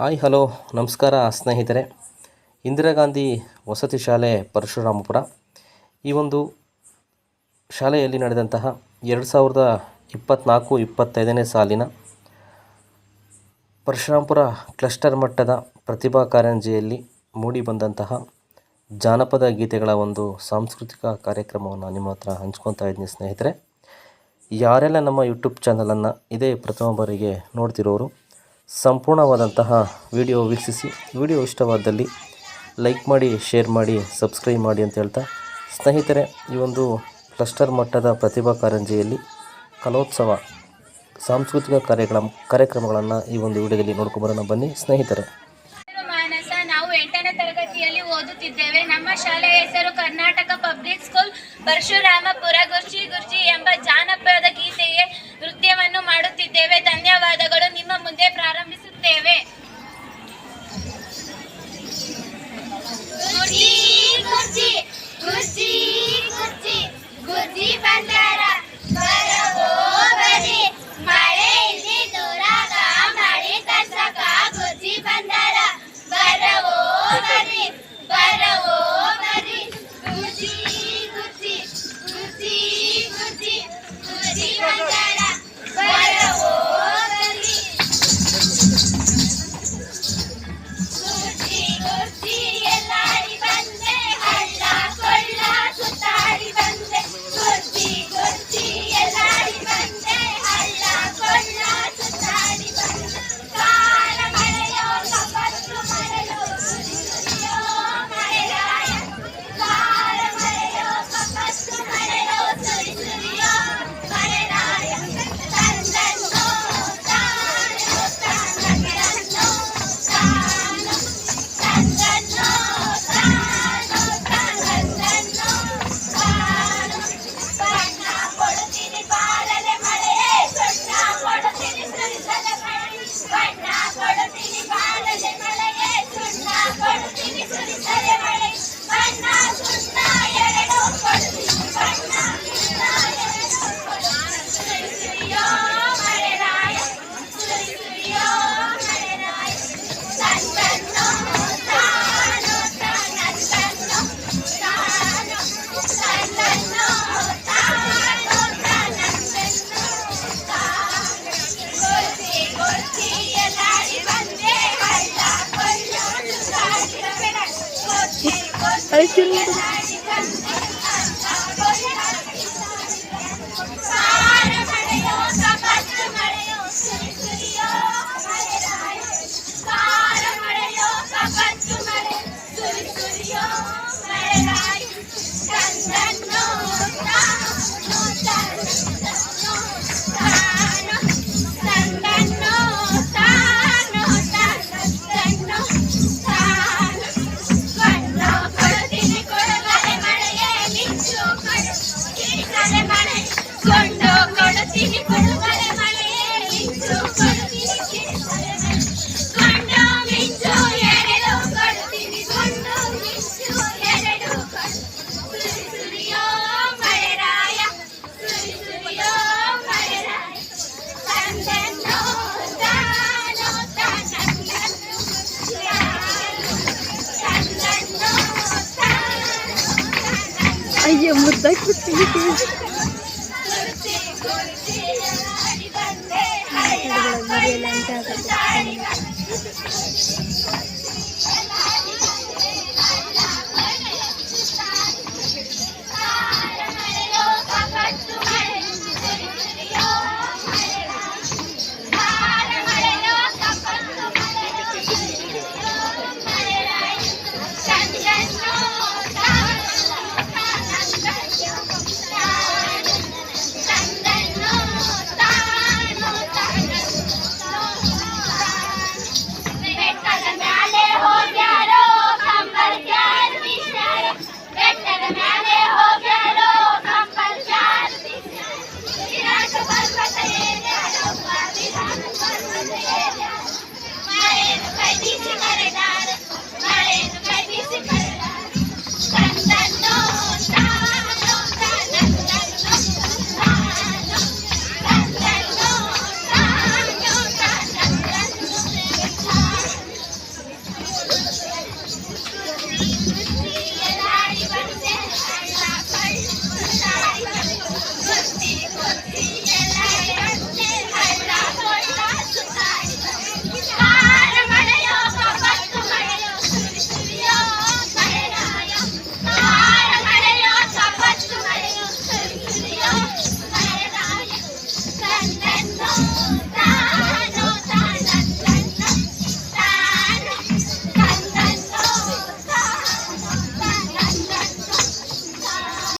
Hi, hello, ನಮಸ್ಕಾರ ಸ್ನೇಹಿತರೆ. ಇಂದಿರಾ ಗಾಂಧಿ ವಸತಿ ಶಾಲೆ ಪರಶುರಾಮಪುರ. ಈ ಒಂದು ಶಾಲೆಯಲ್ಲಿ ನಡೆದಂತಹ ಎರಡು ಸಾವಿರದ ಇಪ್ಪತ್ತ್ನಾಲ್ಕು ಇಪ್ಪತ್ತೈದನೇ ಸಾಲಿನ ಪರಶುರಾಮಪುರ ಕ್ಲಸ್ಟರ್ ಮಟ್ಟದ ಪ್ರತಿಭಾ ಕಾರಂಜಿಯಲ್ಲಿ ಮೂಡಿಬಂದಂತಹ ಜಾನಪದ ಗೀತೆಗಳ ಒಂದು ಸಾಂಸ್ಕೃತಿಕ ಕಾರ್ಯಕ್ರಮವನ್ನು ನಿಮ್ಮ ಹತ್ರ ಹಂಚ್ಕೊತಾ ಇದ್ದೀನಿ ಸ್ನೇಹಿತರೆ. ಯಾರೆಲ್ಲ ನಮ್ಮ ಯೂಟ್ಯೂಬ್ ಚಾನಲನ್ನು ಇದೇ ಪ್ರಥಮ ಬಾರಿಗೆ ನೋಡ್ತಿರೋರು ಸಂಪೂರ್ಣವಾದಂತಹ ವಿಡಿಯೋ ವೀಕ್ಷಿಸಿ. ವಿಡಿಯೋ ಇಷ್ಟವಾದಲ್ಲಿ ಲೈಕ್ ಮಾಡಿ ಶೇರ್ ಮಾಡಿ ಸಬ್ಸ್ಕ್ರೈಬ್ ಮಾಡಿ ಅಂತ ಹೇಳ್ತಾ ಸ್ನೇಹಿತರೆ, ಈ ಒಂದು ಕ್ಲಸ್ಟರ್ ಮಟ್ಟದ ಪ್ರತಿಭಾ ಕಾರಂಜಿಯಲ್ಲಿ ಕಲೋತ್ಸವ, ಸಾಂಸ್ಕೃತಿಕ ಕಾರ್ಯಕ್ರಮ, ಕಾರ್ಯಕ್ರಮಗಳನ್ನು ಈ ಒಂದು ವಿಡಿಯೋದಲ್ಲಿ ನೋಡ್ಕೊಂಬರೋಣ. ಬನ್ನಿ ಸ್ನೇಹಿತರೆ. ನಮ್ಮ ಶಾಲೆಯ ಹೆಸರು ಕರ್ನಾಟಕ ಪಬ್ಲಿಕ್ ಸ್ಕೂಲ್ ಪರಶುರಾಮಪುರ ಗುರ್ಜಿ ಗುರ್ಜಿ ಎಂಬ ಜಾನಪದ TV. Alis yun. ಮಳೆ ಕೊಂಡು ಕೊಡುತ್ತೀನಿ ಕೊಡುಗರೆ ಮಳೆಯೇ ಮಿಂಚು ಕೊಡುತ್ತೀನಿ ಕಿರಿಸಲೆ ಮಳೆ ಕೊಂಡು ಮಿಂಚು ಎರಡು ಕೊಡುತ್ತೀನಿ ಕೊಂಡು ಮಿಂಚು ಎರಡು ಕೊಡು ಸುರಿ ಸುರಿಯೋ ಮಳೆರಾಯ ಸುರಿ ಸುರಿಯೋ ಮಳೆರಾಯ ತಂದನ್ನೋ ತಾನೋ ತನ್ನನ್ನೋ ಅಯ್ಯೋ ಮುದ್ದಾಗ್ಬಿಡ್ತೀನಿ มันก็จะกลายเป็นแบบนี้ Feliz y